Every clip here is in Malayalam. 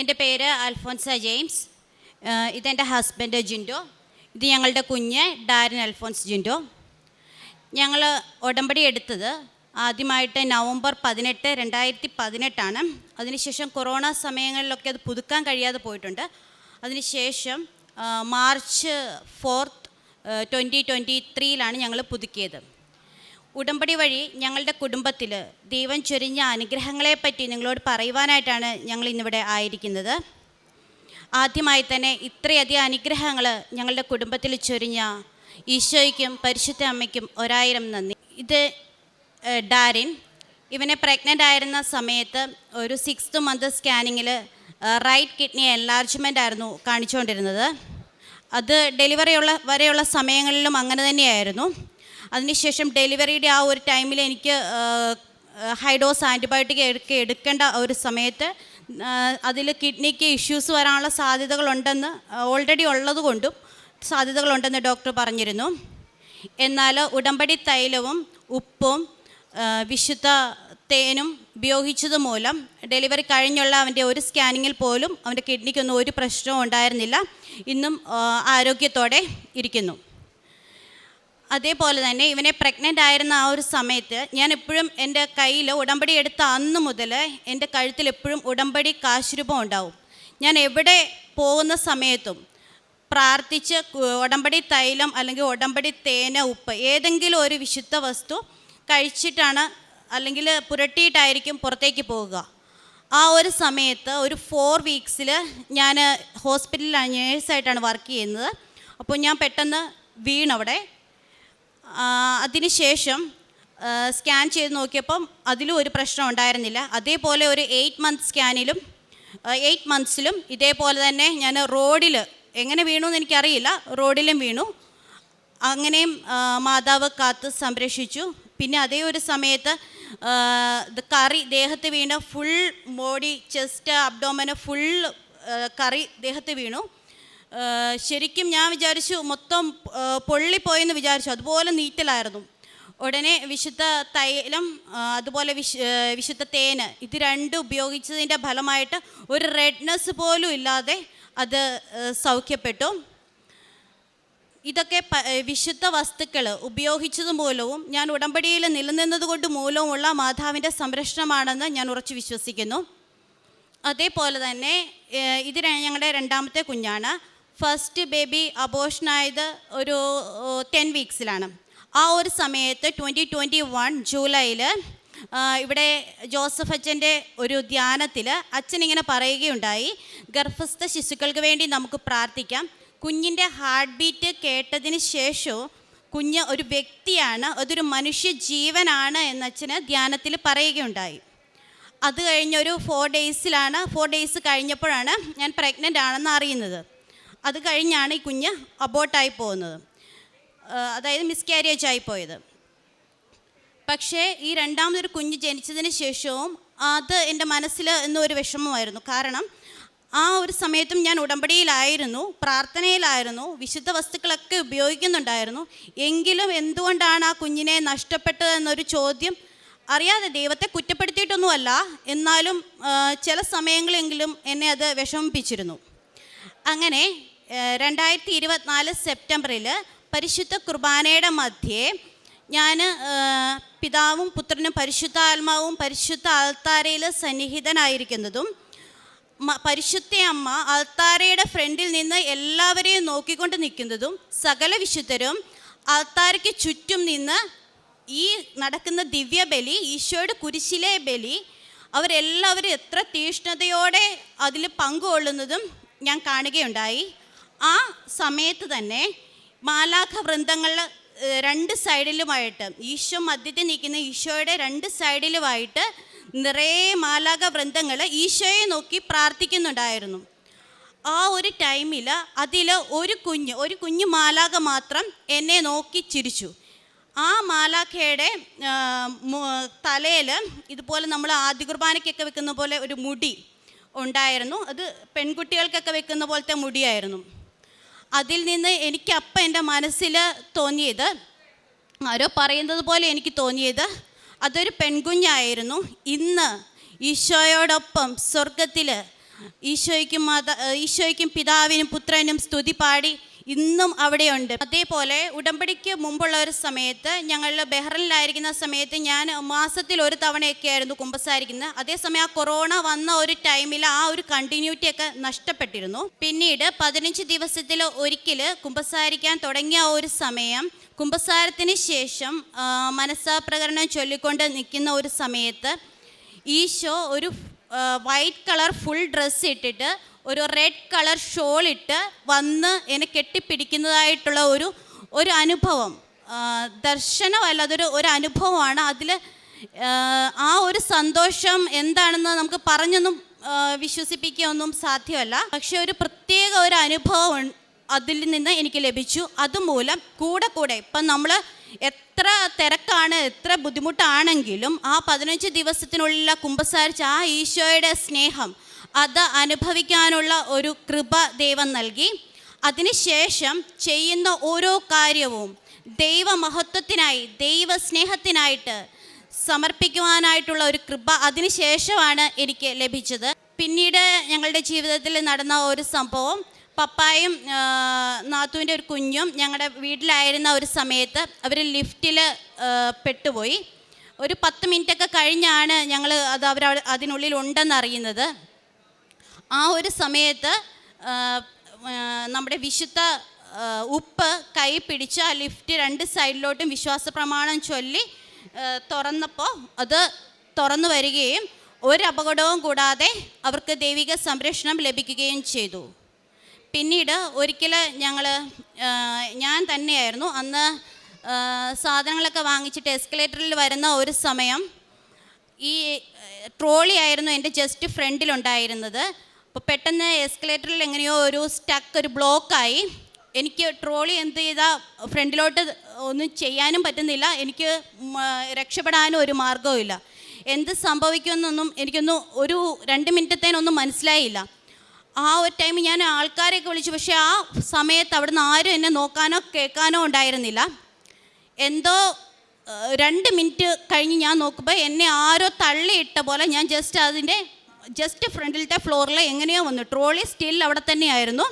എന്റെ പേര് അൽഫോൻസ ജെയിംസ്. ഇതെന്റെ ഹസ്ബൻഡ് ജിൻഡോ. ഇത് ഞങ്ങളുടെ കുഞ്ഞ് ഡാരിൻ അൽഫോൻസ് ജിൻഡോ. ഞങ്ങൾ ഉടമ്പടി എടുത്തത് ആദ്യമായിട്ട് നവംബർ പതിനെട്ട് രണ്ടായിരത്തി പതിനെട്ടാണ്. അതിനുശേഷം കൊറോണ സമയങ്ങളിലൊക്കെ അത് പുതുക്കാൻ കഴിയാതെ പോയിട്ടുണ്ട്. അതിനുശേഷം മാർച്ച് ഫോർത്ത് ട്വന്റി ട്വന്റി ത്രീയിലാണ് ഞങ്ങൾ പുതുക്കിയത്. ഉടമ്പടി വഴി ഞങ്ങളുടെ കുടുംബത്തിൽ ദൈവം ചൊരിഞ്ഞ അനുഗ്രഹങ്ങളെപ്പറ്റി നിങ്ങളോട് പറയുവാനായിട്ടാണ് ഞങ്ങൾ ഇന്നിവിടെ ആയിരിക്കുന്നത്. ആദ്യമായി തന്നെ ഇത്രയധികം അനുഗ്രഹങ്ങൾ ഞങ്ങളുടെ കുടുംബത്തിൽ ചൊരിഞ്ഞ ഈശോയ്ക്കും പരിശുദ്ധ അമ്മയ്ക്കും ഒരായിരം നന്ദി. ഇത് ഡാരിൻ. ഇവനെ പ്രഗ്നന്റ് ആയിരുന്ന സമയത്ത് ഒരു സിക്സ്ത് മന്ത് സ്കാനിങ്ങിൽ റൈറ്റ് കിഡ്നി എൻലാർജ്മെന്റ് ആയിരുന്നു കാണിച്ചുകൊണ്ടിരുന്നത്. അത് ഡെലിവറിയുള്ള വരെയുള്ള സമയങ്ങളിലും അങ്ങനെ തന്നെയായിരുന്നു. അതിനുശേഷം ഡെലിവറിയുടെ ആ ഒരു ടൈമിൽ എനിക്ക് ഹൈഡോസ് ആന്റിബയോട്ടിക് എടുക്ക എടുക്കേണ്ട ഒരു സമയത്ത് അതിൽ കിഡ്നിക്ക് ഇഷ്യൂസ് വരാനുള്ള സാധ്യതകളുണ്ടെന്ന് ഓൾറെഡി ഉള്ളതുകൊണ്ടും സാധ്യതകളുണ്ടെന്ന് ഡോക്ടർ പറഞ്ഞിരുന്നു. എന്നാൽ ഉടമ്പടി തൈലവും ഉപ്പും വിശുദ്ധ തേനും ഉപയോഗിച്ചത് മൂലം ഡെലിവറി കഴിഞ്ഞുള്ള അവന്റെ ഒരു സ്കാനിങ്ങിൽ പോലും അവന്റെ കിഡ്നിക്കൊന്നും ഒരു പ്രശ്നവും ഉണ്ടായിരുന്നില്ല. ഇന്നും ആരോഗ്യത്തോടെ ഇരിക്കുന്നു. അതേപോലെ തന്നെ ഇവനെ പ്രഗ്നന്റ് ആയിരുന്ന ആ ഒരു സമയത്ത് ഞാൻ എപ്പോഴും എന്റെ കയ്യിൽ ഉടമ്പടി എടുത്ത അന്ന് മുതൽ എന്റെ കഴുത്തിൽ എപ്പോഴും ഉടമ്പടി കാശുരൂപം ഉണ്ടാവും. ഞാൻ എവിടെ പോകുന്ന സമയത്തും പ്രാർത്ഥിച്ച് ഉടമ്പടി തൈലം അല്ലെങ്കിൽ ഉടമ്പടി തേന ഉപ്പ് ഏതെങ്കിലും ഒരു വിശുദ്ധ വസ്തു കഴിച്ചിട്ടാണ് അല്ലെങ്കിൽ പുരട്ടിയിട്ടായിരിക്കും പുറത്തേക്ക് പോവുക. ആ ഒരു സമയത്ത് ഒരു ഫോർ വീക്സിൽ ഞാൻ ഹോസ്പിറ്റലിലാണ് നേഴ്സായിട്ടാണ് വർക്ക് ചെയ്യുന്നത്. അപ്പോൾ ഞാൻ പെട്ടെന്ന് വീണവിടെ. അതിനുശേഷം സ്കാൻ ചെയ്ത് നോക്കിയപ്പം അതിലും ഒരു പ്രശ്നം ഉണ്ടായിരുന്നില്ല. അതേപോലെ ഒരു എയ്റ്റ് മന്ത് സ്കാനിലും എയ്റ്റ് മന്ത്സിലും ഇതേപോലെ തന്നെ ഞാൻ റോഡിൽ എങ്ങനെ വീണു എന്ന് എനിക്കറിയില്ല. റോഡിലും വീണു. അങ്ങനെയും മാതാവ് കാത്ത് സംരക്ഷിച്ചു. പിന്നെ അതേ ഒരു സമയത്ത് കറി ദേഹത്ത് വീണ്. ഫുൾ ബോഡി ചെസ്റ്റ് അബ്ഡോമന് ഫുൾ കറി ദേഹത്ത് വീണു. ശരിക്കും ഞാൻ വിചാരിച്ചു മൊത്തം പൊള്ളിപ്പോയെന്ന് വിചാരിച്ചു. അതുപോലെ നീറ്റലായിരുന്നു. ഉടനെ വിശുദ്ധ തൈലം അതുപോലെ വിശ് വിശുദ്ധ തേന് ഇത് രണ്ടും ഉപയോഗിച്ചതിന്റെ ഫലമായിട്ട് ഒരു റെഡ്നെസ് പോലും ഇല്ലാതെ അത് സൗഖ്യപ്പെട്ടു. ഇതൊക്കെ വിശുദ്ധ വസ്തുക്കൾ ഉപയോഗിച്ചത് മൂലവും ഞാൻ ഉടമ്പടിയിൽ നിലനിന്നത് കൊണ്ട് മൂലവുമുള്ള മാതാവിന്റെ സംരക്ഷണമാണെന്ന് ഞാൻ ഉറച്ചു വിശ്വസിക്കുന്നു. അതേപോലെ തന്നെ ഇത് ഞങ്ങളുടെ രണ്ടാമത്തെ കുഞ്ഞാണ്. ഫസ്റ്റ് ബേബി അബോഷനായത് ഒരു ടെൻ വീക്സിലാണ് ആ ഒരു സമയത്ത് ട്വന്റി ട്വന്റി വൺ ജൂലൈയിൽ ഇവിടെ ജോസഫ് അച്ഛന്റെ ഒരു ധ്യാനത്തിൽ അച്ഛൻ ഇങ്ങനെ പറയുകയുണ്ടായി ഗർഭസ്ഥ ശിശുക്കൾക്ക് വേണ്ടി നമുക്ക് പ്രാർത്ഥിക്കാം. കുഞ്ഞിന്റെ ഹാർട്ട് ബീറ്റ് കേട്ടതിന് ശേഷവും കുഞ്ഞ് ഒരു വ്യക്തിയാണ് അതൊരു മനുഷ്യ ജീവനാണ് എന്ന് അച്ഛന് ധ്യാനത്തിൽ പറയുകയുണ്ടായി. അത് കഴിഞ്ഞൊരു ഫോർ ഡേയ്സിലാണ് ഫോർ ഡേയ്സ് കഴിഞ്ഞപ്പോഴാണ് ഞാൻ പ്രഗ്നന്റ് ആണെന്ന് അറിയുന്നത്. അത് കഴിഞ്ഞാണ് ഈ കുഞ്ഞ് അബോട്ടായി പോകുന്നത്. അതായത് മിസ്കാരിയേജ് ആയി പോയത്. പക്ഷേ ഈ രണ്ടാമതൊരു കുഞ്ഞ് ജനിച്ചതിന് ശേഷവും അത് എന്റെ മനസ്സിൽ എന്നൊരു വിഷമമായിരുന്നു. കാരണം ആ ഒരു സമയത്തും ഞാൻ ഉടമ്പടിയിലായിരുന്നു പ്രാർത്ഥനയിലായിരുന്നു വിശുദ്ധ വസ്തുക്കളൊക്കെ ഉപയോഗിക്കുന്നുണ്ടായിരുന്നു. എങ്കിലും എന്തുകൊണ്ടാണ് ആ കുഞ്ഞിനെ നഷ്ടപ്പെട്ടതെന്നൊരു ചോദ്യം അറിയാതെ ദൈവത്തെ കുറ്റപ്പെടുത്തിയിട്ടൊന്നുമല്ല എന്നാലും ചില സമയങ്ങളെങ്കിലും എന്നെ അത് വിഷമിപ്പിച്ചിരുന്നു. അങ്ങനെ രണ്ടായിരത്തി ഇരുപത്തിനാല് സെപ്റ്റംബറിൽ പരിശുദ്ധ കുർബാനയുടെ മധ്യേ ഞാൻ പിതാവും പുത്രനും പരിശുദ്ധ ആത്മാവും പരിശുദ്ധ ആൾത്താരയിൽ സന്നിഹിതനായിരിക്കുന്നതും പരിശുദ്ധ അമ്മ ആൾത്താരയുടെ ഫ്രണ്ടിൽ നിന്ന് എല്ലാവരെയും നോക്കിക്കൊണ്ട് നിൽക്കുന്നതും സകല വിശുദ്ധരും ആൾത്താരയ്ക്ക് ചുറ്റും നിന്ന് ഈ നടക്കുന്ന ദിവ്യബലി ഈശോയുടെ കുരിശിലെ ബലി അവരെല്ലാവരും എത്ര തീഷ്ണതയോടെ അതിൽ പങ്കുകൊള്ളുന്നതും ഞാൻ കാണുകയുണ്ടായി. ആ സമയത്ത് തന്നെ മാലാഖ വൃന്ദങ്ങൾ രണ്ട് സൈഡിലുമായിട്ട് ഈശോ മധ്യത്തിൽ നിൽക്കുന്ന ഈശോയുടെ രണ്ട് സൈഡിലുമായിട്ട് നിറയെ മാലാഖ വൃന്ദങ്ങൾ ഈശോയെ നോക്കി പ്രാർത്ഥിക്കുന്നുണ്ടായിരുന്നു. ആ ഒരു ടൈമിൽ അതിൽ ഒരു കുഞ്ഞ് ഒരു കുഞ്ഞു മാലാഖ മാത്രം എന്നെ നോക്കി ചിരിച്ചു. ആ മാലാഖയുടെ തലയിൽ ഇതുപോലെ നമ്മൾ ആദ്യ കുർബാനയ്ക്കൊക്കെ വെക്കുന്ന പോലെ ഒരു മുടി ഉണ്ടായിരുന്നു. അത് പെൺകുട്ടികൾക്കൊക്കെ വെക്കുന്ന പോലത്തെ മുടിയായിരുന്നു. അതിൽ നിന്ന് എനിക്ക് അപ്പം എന്റെ മനസ്സിൽ തോന്നിയത് ആരോ പറയുന്നത് പോലെ എനിക്ക് തോന്നിയത് അതൊരു പെൺകുഞ്ഞായിരുന്നു. ഇന്ന് ഈശോയോടൊപ്പം സ്വർഗത്തിൽ ഈശോയ്ക്കും മാതാ ഈശോയ്ക്കും പിതാവിനും പുത്രനും സ്തുതി പാടി ഇന്നും അവിടെയുണ്ട്. അതേപോലെ ഉടമ്പടിക്ക് മുമ്പുള്ള ഒരു സമയത്ത് ഞങ്ങൾ ബെഹ്റിനിലായിരിക്കുന്ന സമയത്ത് ഞാൻ മാസത്തിൽ ഒരു തവണയൊക്കെ ആയിരുന്നു കുമ്പസാരിക്കുന്നത്. അതേസമയം ആ കൊറോണ വന്ന ഒരു ടൈമിൽ ആ ഒരു കണ്ടിന്യൂറ്റി ഒക്കെ നഷ്ടപ്പെട്ടിരുന്നു. പിന്നീട് പതിനഞ്ച് ദിവസത്തിൽ ഒരിക്കൽ കുമ്പസാരിക്കാൻ തുടങ്ങിയ ഒരു സമയം കുമ്പസാരത്തിന് ശേഷം മനസ്സാപ്രകരണം ചൊല്ലിക്കൊണ്ട് നിൽക്കുന്ന ഒരു സമയത്ത് ഈശോ ഒരു വൈറ്റ് കളർ ഫുൾ ഡ്രസ്സ് ഇട്ടിട്ട് ഒരു റെഡ് കളർ ഷോൾ ഇട്ട് വന്ന് എന്നെ കെട്ടിപ്പിടിക്കുന്നതായിട്ടുള്ള ഒരു ഒരു അനുഭവം. ദർശനമല്ല അതൊരു ഒരു അനുഭവമാണ്. അതിൽ ആ ഒരു സന്തോഷം എന്താണെന്ന് നമുക്ക് പറഞ്ഞൊന്നും വിശ്വസിപ്പിക്കുകയൊന്നും സാധ്യമല്ല. പക്ഷെ ഒരു പ്രത്യേക ഒരു അനുഭവം അതിൽ നിന്ന് എനിക്ക് ലഭിച്ചു. അതുമൂലം കൂടെ കൂടെ ഇപ്പം നമ്മൾ എത്ര തിരക്കാണ് എത്ര ബുദ്ധിമുട്ടാണെങ്കിലും ആ പതിനഞ്ച് ദിവസത്തിനുള്ള കുമ്പസാരിച്ച ആ ഈശോയുടെ സ്നേഹം അത് അനുഭവിക്കാനുള്ള ഒരു കൃപ ദൈവം നൽകി. അതിനുശേഷം ചെയ്യുന്ന ഓരോ കാര്യവും ദൈവമഹത്വത്തിനായി ദൈവസ്നേഹത്തിനായിട്ട് സമർപ്പിക്കുവാനായിട്ടുള്ള ഒരു കൃപ അതിനുശേഷമാണ് എനിക്ക് ലഭിച്ചത്. പിന്നീട് ഞങ്ങളുടെ ജീവിതത്തിൽ നടന്ന ഒരു സംഭവം. പപ്പായും നാത്തുവിന്റെ ഒരു കുഞ്ഞും ഞങ്ങളുടെ വീട്ടിലായിരുന്ന ഒരു സമയത്ത് അവർ ലിഫ്റ്റിൽ പെട്ടുപോയി. ഒരു പത്ത് മിനിറ്റൊക്കെ കഴിഞ്ഞാണ് ഞങ്ങൾ അത് അവർ അതിനുള്ളിൽ ഉണ്ടെന്ന് അറിയുന്നത് ആ ഒരു സമയത്ത് നമ്മുടെ വിശുദ്ധ ഉപ്പ് കൈ പിടിച്ച് ആ ലിഫ്റ്റ് രണ്ട് സൈഡിലോട്ടും വിശ്വാസ പ്രമാണം ചൊല്ലി തുറന്നപ്പോൾ അത് തുറന്നു വരികയും ഒരു അപകടവും കൂടാതെ അവർക്ക് ദൈവിക സംരക്ഷണം ലഭിക്കുകയും ചെയ്തു. പിന്നീട് ഒരിക്കൽ ഞങ്ങൾ ഞാൻ തന്നെയായിരുന്നു. അന്ന് സാധനങ്ങളൊക്കെ വാങ്ങിച്ചിട്ട് എസ്കലേറ്ററിൽ വരുന്ന ഒരു സമയം ഈ ട്രോളി ആയിരുന്നു എന്റെ ജസ്റ്റ് ഫ്രണ്ടിലുണ്ടായിരുന്നത്. അപ്പോൾ പെട്ടെന്ന് എസ്കലേറ്ററിൽ എങ്ങനെയോ ഒരു സ്റ്റക്ക് ഒരു ബ്ലോക്കായി എനിക്ക് ട്രോളി എന്ത് ചെയ്താൽ ഫ്രണ്ടിലോട്ട് ഒന്നും ചെയ്യാനും പറ്റുന്നില്ല. എനിക്ക് രക്ഷപ്പെടാനും ഒരു മാർഗവും ഇല്ല. എന്ത് സംഭവിക്കുമെന്നൊന്നും എനിക്കൊന്നും ഒരു രണ്ട് മിനിറ്റത്തേനൊന്നും മനസ്സിലായില്ല. ആ ഒരു ടൈം ഞാൻ ആൾക്കാരെയൊക്കെ വിളിച്ചു. പക്ഷേ ആ സമയത്ത് അവിടെ നിന്ന് ആരും എന്നെ നോക്കാനോ കേൾക്കാനോ ഉണ്ടായിരുന്നില്ല. എന്തോ രണ്ട് മിനിറ്റ് കഴിഞ്ഞ് ഞാൻ നോക്കുമ്പോൾ എന്നെ ആരോ തള്ളിയിട്ട പോലെ ഞാൻ ജസ്റ്റ് അതിന്റെ ജസ്റ്റ് ഫ്രണ്ടിലത്തെ ഫ്ലോറിൽ എങ്ങനെയോ വന്നു. ട്രോളി സ്റ്റിൽ അവിടെ തന്നെയായിരുന്നു.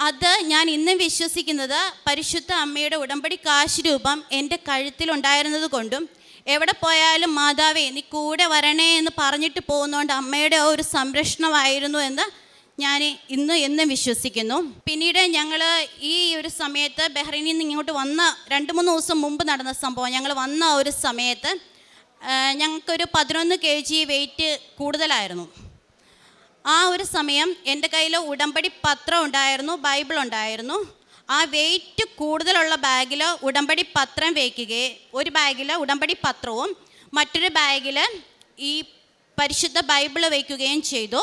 അത് ഞാൻ ഇന്നും വിശ്വസിക്കുന്നത് പരിശുദ്ധ അമ്മയുടെ ഉടമ്പടി കാശ് രൂപം എന്റെ കഴുത്തിലുണ്ടായിരുന്നത് കൊണ്ടും എവിടെ പോയാലും മാതാവേ നീ കൂടെ വരണേ എന്ന് പറഞ്ഞിട്ട് പോകുന്നതുകൊണ്ട് അമ്മയുടെ ആ ഒരു സംരക്ഷണമായിരുന്നു എന്ന് ഞാൻ ഇന്ന് എന്നും വിശ്വസിക്കുന്നു. പിന്നീട് ഞങ്ങൾ ഈ ഒരു സമയത്ത് ബഹ്റൈനിൽ നിന്ന് ഇങ്ങോട്ട് വന്ന രണ്ട് മൂന്ന് ദിവസം മുമ്പ് നടന്ന സംഭവം. ഞങ്ങൾ വന്ന ഒരു സമയത്ത് ഞങ്ങൾക്കൊരു പതിനൊന്ന് കെ ജി വെയിറ്റ് കൂടുതലായിരുന്നു. ആ ഒരു സമയം എന്റെ കയ്യിൽ ഉടമ്പടി പത്രം ഉണ്ടായിരുന്നു ബൈബിൾ ഉണ്ടായിരുന്നു. ആ വെയിറ്റ് കൂടുതലുള്ള ബാഗിൽ ഉടമ്പടി പത്രം വയ്ക്കുകയും ഒരു ബാഗിൽ ഉടമ്പടി പത്രവും മറ്റൊരു ബാഗിൽ ഈ പരിശുദ്ധ ബൈബിൾ വയ്ക്കുകയും ചെയ്തു.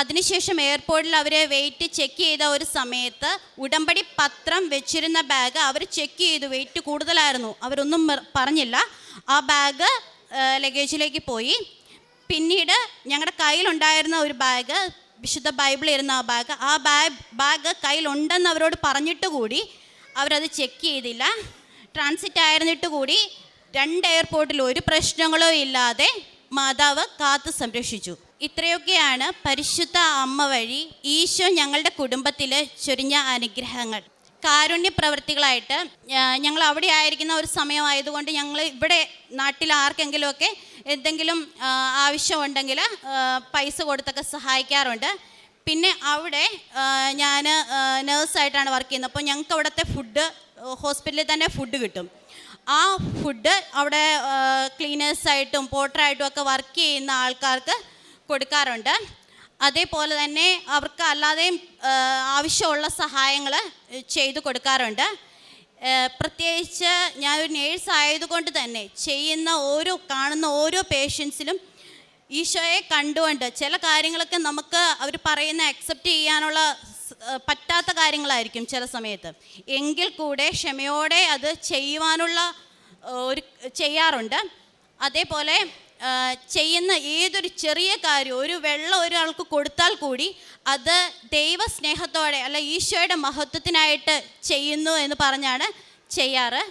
അതിനുശേഷം എയർപോർട്ടിൽ അവർ വെയിറ്റ് ചെക്ക് ചെയ്ത ഒരു സമയത്ത് ഉടമ്പടി പത്രം വെച്ചിരുന്ന ബാഗ് അവർ ചെക്ക് ചെയ്തു വെയിറ്റ് കൂടുതലായിരുന്നു. അവരൊന്നും പറഞ്ഞില്ല. ആ ബാഗ് ലഗേജിലേക്ക് പോയി. പിന്നീട് ഞങ്ങളുടെ കയ്യിലുണ്ടായിരുന്ന ഒരു ബാഗ് വിശുദ്ധ ബൈബിൾ ഇരുന്ന ആ ബാഗ് ആ ബാഗ് ബാഗ് കയ്യിലുണ്ടെന്ന് അവരോട് പറഞ്ഞിട്ട് കൂടി അവരത് ചെക്ക് ചെയ്തില്ല. ട്രാൻസിറ്റ് ആയിരുന്നിട്ട് കൂടി രണ്ട് എയർപോർട്ടിൽ ഒരു പ്രശ്നങ്ങളോ ഇല്ലാതെ മാതാവ് കാത്തു സംരക്ഷിച്ചു. ഇത്രയൊക്കെയാണ് പരിശുദ്ധ അമ്മ വഴി ഈശോ ഞങ്ങളുടെ കുടുംബത്തിലെ ചൊരിഞ്ഞ അനുഗ്രഹങ്ങൾ. കാരുണ്യ പ്രവൃത്തികളായിട്ട് ഞങ്ങൾ അവിടെ ആയിരിക്കുന്ന ഒരു സമയമായതുകൊണ്ട് ഞങ്ങൾ ഇവിടെ നാട്ടിൽ ആർക്കെങ്കിലുമൊക്കെ എന്തെങ്കിലും ആവശ്യമുണ്ടെങ്കിൽ പൈസ കൊടുത്തൊക്കെ സഹായിക്കാറുണ്ട്. പിന്നെ അവിടെ ഞാൻ നേഴ്സായിട്ടാണ് വർക്ക് ചെയ്യുന്നത്. അപ്പോൾ ഞങ്ങൾക്ക് അവിടുത്തെ ഫുഡ് ഹോസ്പിറ്റലിൽ തന്നെ ഫുഡ് കിട്ടും. ആ ഫുഡ് അവിടെ ക്ലീനേഴ്സായിട്ടും പോട്ടറായിട്ടും ഒക്കെ വർക്ക് ചെയ്യുന്ന ആൾക്കാർക്ക് കൊടുക്കാറുണ്ട്. അതേപോലെ തന്നെ അവർക്ക് അല്ലാതെയും ആവശ്യമുള്ള സഹായങ്ങൾ ചെയ്തു കൊടുക്കാറുണ്ട്. പ്രത്യേകിച്ച് ഞാൻ ഒരു നേഴ്സ് ആയതുകൊണ്ട് തന്നെ ചെയ്യുന്ന ഓരോ കാണുന്ന ഓരോ പേഷ്യൻസിലും ഈശോയെ കണ്ടുകൊണ്ട് ചില കാര്യങ്ങളൊക്കെ നമുക്ക് അവർ പറയുന്ന അക്സെപ്റ്റ് ചെയ്യാനുള്ള പറ്റാത്ത കാര്യങ്ങളായിരിക്കും ചില സമയത്ത്. എങ്കിൽ കൂടെ ക്ഷമയോടെ അത് ചെയ്യുവാനുള്ള ഒരു ചെയ്യാറുണ്ട്. അതേപോലെ ചെയ്യുന്ന ഏതൊരു ചെറിയ കാര്യം ഒരു വെള്ളം ഒരാൾക്ക് കൊടുത്താൽ കൂടി അത് ദൈവസ്നേഹത്തോടെ അല്ല ഈശോയുടെ മഹത്വത്തിനായിട്ട് ചെയ്യുന്നു എന്ന് പറഞ്ഞാണ് ചെയ്യാറ്.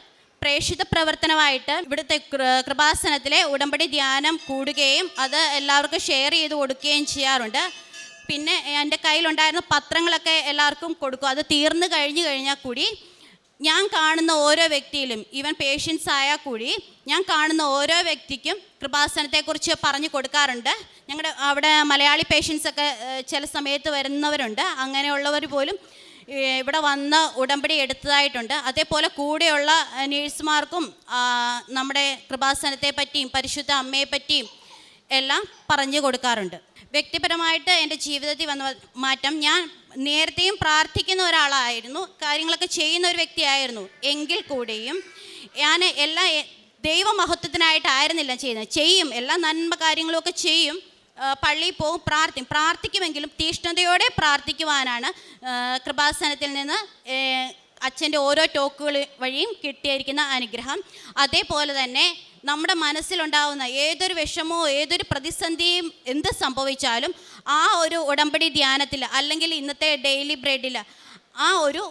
പ്രേക്ഷിത പ്രവർത്തനമായിട്ട് ഇവിടുത്തെ കൃപാസനത്തിലെ ഉടമ്പടി ധ്യാനം കൂടുകയും അത് എല്ലാവർക്കും ഷെയർ ചെയ്ത് കൊടുക്കുകയും ചെയ്യാറുണ്ട്. പിന്നെ എന്റെ കയ്യിലുണ്ടായിരുന്ന പത്രങ്ങളൊക്കെ എല്ലാവർക്കും കൊടുക്കും. അത് തീർന്നു കഴിഞ്ഞു കഴിഞ്ഞാൽ കൂടി ഞാൻ കാണുന്ന ഓരോ വ്യക്തിയിലും ഈവൻ പേഷ്യൻസ് ആയാൽ കൂടി ഞാൻ കാണുന്ന ഓരോ വ്യക്തിക്കും കൃപാസനത്തെക്കുറിച്ച് പറഞ്ഞു കൊടുക്കാറുണ്ട്. ഞങ്ങളുടെ അവിടെ മലയാളി പേഷ്യൻസ് ഒക്കെ ചില സമയത്ത് വരുന്നവരുണ്ട്. അങ്ങനെയുള്ളവർ പോലും ഇവിടെ വന്ന് ഉടമ്പടി എടുത്തതായിട്ടുണ്ട്. അതേപോലെ കൂടെയുള്ള നേഴ്സുമാർക്കും നമ്മുടെ കൃപാസനത്തെ പറ്റിയും പരിശുദ്ധ അമ്മയെ പറ്റിയും എല്ലാം പറഞ്ഞു കൊടുക്കാറുണ്ട്. വ്യക്തിപരമായിട്ട് എന്റെ ജീവിതത്തിൽ വന്ന മാറ്റം ഞാൻ നേരത്തെയും പ്രാർത്ഥിക്കുന്ന ഒരാളായിരുന്നു കാര്യങ്ങളൊക്കെ ചെയ്യുന്ന ഒരു വ്യക്തിയായിരുന്നു. എങ്കിൽ കൂടെയും ഞാൻ എല്ലാ ദൈവമഹത്വത്തിനായിട്ടായിരുന്നില്ല ചെയ്യുന്നത്. ചെയ്യും എല്ലാ നന്മ കാര്യങ്ങളൊക്കെ ചെയ്യും പള്ളിയിൽ പോകും പ്രാർത്ഥിക്കും. പ്രാർത്ഥിക്കുമെങ്കിലും തീഷ്ണതയോടെ പ്രാർത്ഥിക്കുവാനാണ് കൃപാസനത്തിൽ നിന്ന് അച്ഛന്റെ ഓരോ ടോക്കുകൾ വഴിയും കിട്ടിയിരിക്കുന്ന അനുഗ്രഹം. അതേപോലെ തന്നെ നമ്മുടെ മനസ്സിലുണ്ടാവുന്ന ഏതൊരു വിഷമോ ഏതൊരു പ്രതിസന്ധിയും എന്ത് സംഭവിച്ചാലും ആ ഒരു ഉടമ്പടി ധ്യാനത്തിൽ അല്ലെങ്കിൽ ഇന്നത്തെ ഡെയിലി ബ്രെഡിൽ ആ ഒരു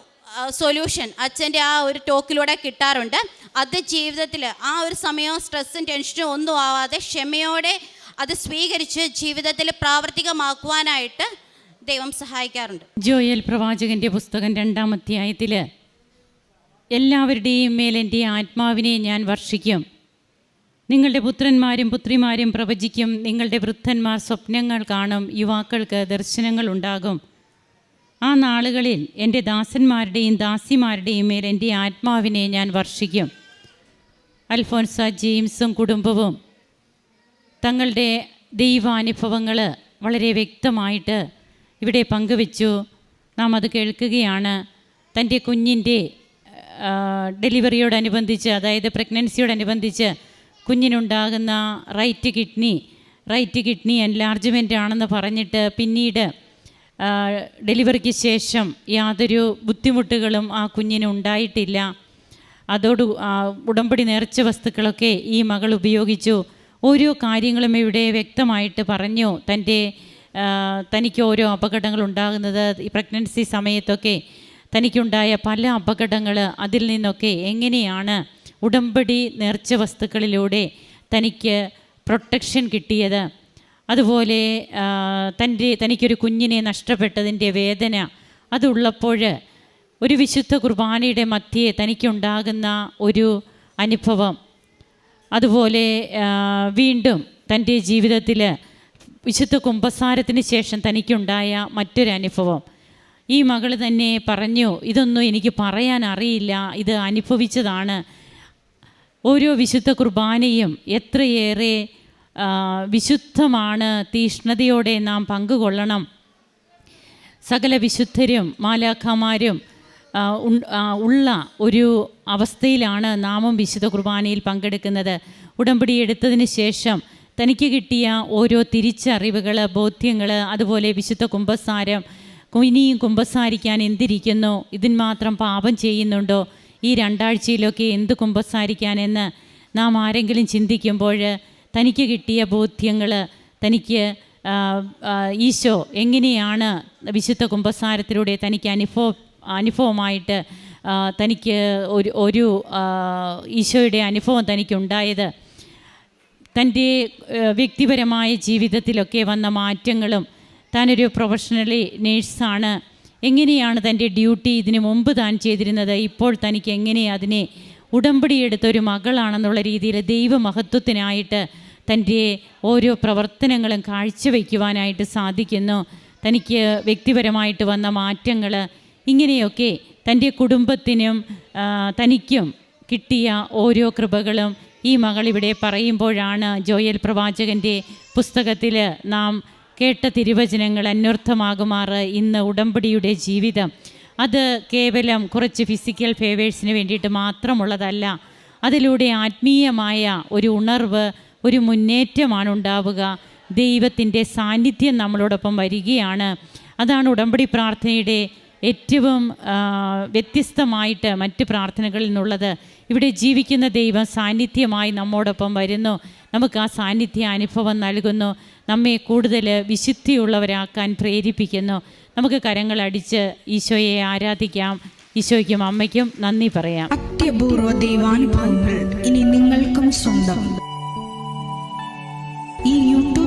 സൊല്യൂഷൻ അച്ഛന്റെ ആ ഒരു ടോക്കിലൂടെ കിട്ടാറുണ്ട്. അത് ജീവിതത്തിൽ ആ ഒരു സമയവും സ്ട്രെസ്സും ടെൻഷനും ഒന്നും ആവാതെ ക്ഷമയോടെ അത് സ്വീകരിച്ച് ജീവിതത്തിൽ പ്രാവർത്തികമാക്കുവാനായിട്ട് ദൈവം സഹായിക്കാറുണ്ട്. ജോയൽ പ്രവാചകന്റെ പുസ്തകം രണ്ടാം അധ്യായത്തിൽ എല്ലാവരുടെയും മേൽ എന്റെ ആത്മാവിനെ ഞാൻ വർഷിക്കും. നിങ്ങളുടെ പുത്രന്മാരും പുത്രിമാരും പ്രവചിക്കും. നിങ്ങളുടെ വൃദ്ധന്മാർ സ്വപ്നങ്ങൾ കാണും. യുവാക്കൾക്ക് ദർശനങ്ങൾ ഉണ്ടാകും. ആ നാളുകളിൽ എന്റെ ദാസന്മാരുടെയും ദാസിമാരുടെയും മേൽ എന്റെ ആത്മാവിനെ ഞാൻ വർഷിക്കും. അൽഫോൻസ ജെയിംസും കുടുംബവും തങ്ങളുടെ ദൈവാനുഭവങ്ങൾ വളരെ വ്യക്തമായിട്ട് ഇവിടെ പങ്കുവെച്ചു. നാം അത് കേൾക്കുകയാണ്. തന്റെ കുഞ്ഞിന്റെ ഡെലിവറിയോടനുബന്ധിച്ച് അതായത് പ്രഗ്നൻസിയോടനുബന്ധിച്ച് കുഞ്ഞിനുണ്ടാകുന്ന right kidney right kidney enlargement ആണെന്ന് പറഞ്ഞിട്ട് പിന്നീട് ഡെലിവറിക്ക് ശേഷം യാതൊരു ബുദ്ധിമുട്ടുകളും ആ കുഞ്ഞിന് ഉണ്ടായിട്ടില്ല. അതോട് ഉടമ്പടി നേർച്ച വസ്തുക്കളൊക്കെ ഈ മകൾ ഉപയോഗിച്ചു. ഓരോ കാര്യങ്ങളും ഇവിടെ വ്യക്തമായിട്ട് പറഞ്ഞു. തന്റെ തനിക്ക് ഓരോ അപകടങ്ങൾ ഉണ്ടാകുന്നത് ഈ പ്രഗ്നൻസി സമയത്തൊക്കെ തനിക്കുണ്ടായ പല അപകടങ്ങൾ അതിൽ നിന്നൊക്കെ എങ്ങനെയാണ് ഉടമ്പടി നേർച്ച വസ്തുക്കളിലൂടെ തനിക്ക് പ്രൊട്ടക്ഷൻ കിട്ടിയത്. അതുപോലെ തന്റെ തനിക്കൊരു കുഞ്ഞിനെ നഷ്ടപ്പെട്ടതിന്റെ വേദന. അതുള്ളപ്പോൾ ഒരു വിശുദ്ധ കുർബാനയുടെ മധ്യേ തനിക്കുണ്ടാകുന്ന ഒരു അനുഭവം. അതുപോലെ വീണ്ടും തന്റെ ജീവിതത്തിൽ വിശുദ്ധ കുംഭസാരത്തിന് ശേഷം തനിക്കുണ്ടായ മറ്റൊരു അനുഭവം. ഈ മകൾ തന്നെ പറഞ്ഞു ഇതൊന്നും എനിക്ക് പറയാൻ അറിയില്ല. ഇത് അനുഭവിച്ചതാണ്. ഓരോ വിശുദ്ധ കുർബാനയും എത്രയേറെ വിശുദ്ധമാണ് തീഷ്ണതയോടെ നാം പങ്കുകൊള്ളണം. സകല വിശുദ്ധരും മാലാഖമാരും ഉള്ള ഒരു അവസ്ഥയിലാണ് നാമം വിശുദ്ധ കുർബാനയിൽ പങ്കെടുക്കുന്നത്. ഉടമ്പടി എടുത്തതിന് ശേഷം തനിക്ക് കിട്ടിയ ഓരോ തിരിച്ചറിവുകൾ ബോധ്യങ്ങൾ അതുപോലെ വിശുദ്ധ കുംഭസാരം ഇനിയും കുംഭസാരിക്കാൻ എന്തിരിക്കുന്നു? ഇതിന് മാത്രം പാപം ചെയ്യുന്നുണ്ടോ? ഈ രണ്ടാഴ്ചയിലൊക്കെ എന്ത് കുമ്പസാരിക്കാനെന്ന് നാം ആരെങ്കിലും ചിന്തിക്കുമ്പോൾ തനിക്ക് കിട്ടിയ ബോധ്യങ്ങൾ തനിക്ക് ഈശോ എങ്ങനെയാണ് വിശുദ്ധ കുംഭസാരത്തിലൂടെ തനിക്ക് അനുഭവ അനുഭവമായിട്ട് തനിക്ക് ഒരു ഒരു ഈശോയുടെ അനുഭവം തനിക്കുണ്ടായത്. തന്റെ വ്യക്തിപരമായ ജീവിതത്തിലൊക്കെ വന്ന മാറ്റങ്ങളും താനൊരു പ്രൊഫഷണലി നേഴ്സാണ്. എങ്ങനെയാണ് തന്റെ ഡ്യൂട്ടി ഇതിനു മുമ്പ് താൻ ചെയ്തിരുന്നത്? ഇപ്പോൾ തനിക്ക് എങ്ങനെ അതിനെ ഉടമ്പടിയെടുത്ത ഒരു മകളാണെന്നുള്ള രീതിയിൽ ദൈവമഹത്വത്തിനായിട്ട് തന്റെ ഓരോ പ്രവർത്തനങ്ങളും കാഴ്ചവെക്കുവാനായിട്ട് സാധിക്കുന്നു. തനിക്ക് വ്യക്തിപരമായിട്ട് വന്ന മാറ്റങ്ങൾ ഇങ്ങനെയൊക്കെ തന്റെ കുടുംബത്തിനും തനിക്കും കിട്ടിയ ഓരോ കൃപകളും ഈ മകൾ ഇവിടെ പറയുമ്പോഴാണ് ജോയൽ പ്രവാചകന്റെ പുസ്തകത്തിൽ നാം കേട്ട തിരുവചനങ്ങൾ അന്വർത്ഥമാകുമാറ് ഇന്ന് ഉടമ്പടിയുടെ ജീവിതം. അത് കേവലം കുറച്ച് ഫിസിക്കൽ ഫേവേഴ്സിന് വേണ്ടിയിട്ട് മാത്രമുള്ളതല്ല അതിലൂടെ ആത്മീയമായ ഒരു ഉണർവ് ഒരു മുന്നേറ്റമാണ് ഉണ്ടാവുക. ദൈവത്തിന്റെ സാന്നിധ്യം നമ്മളോടൊപ്പം വരികയാണ്. അതാണ് ഉടമ്പടി പ്രാർത്ഥനയുടെ ഏറ്റവും വ്യത്യസ്തമായിട്ട് മറ്റ് പ്രാർത്ഥനകളിൽ നിന്നുള്ളത് ഇവിടെ ജീവിക്കുന്ന ദൈവം സാന്നിധ്യമായി നമ്മോടൊപ്പം വരുന്നു. നമുക്ക് ആ സാന്നിധ്യ അനുഭവം നൽകുന്നു. നമ്മെ കൂടുതൽ വിശുദ്ധിയുള്ളവരാക്കാൻ പ്രേരിപ്പിക്കുന്നു. നമുക്ക് കരങ്ങൾ അടിച്ച് ഈശോയെ ആരാധിക്കാം. ഈശോയ്ക്കും അമ്മയ്ക്കും നന്ദി പറയാം. അത്യപൂർവ ദൈവാനുഭവങ്ങൾ ഇനി നിങ്ങൾക്കും സ്വന്തം. ഈ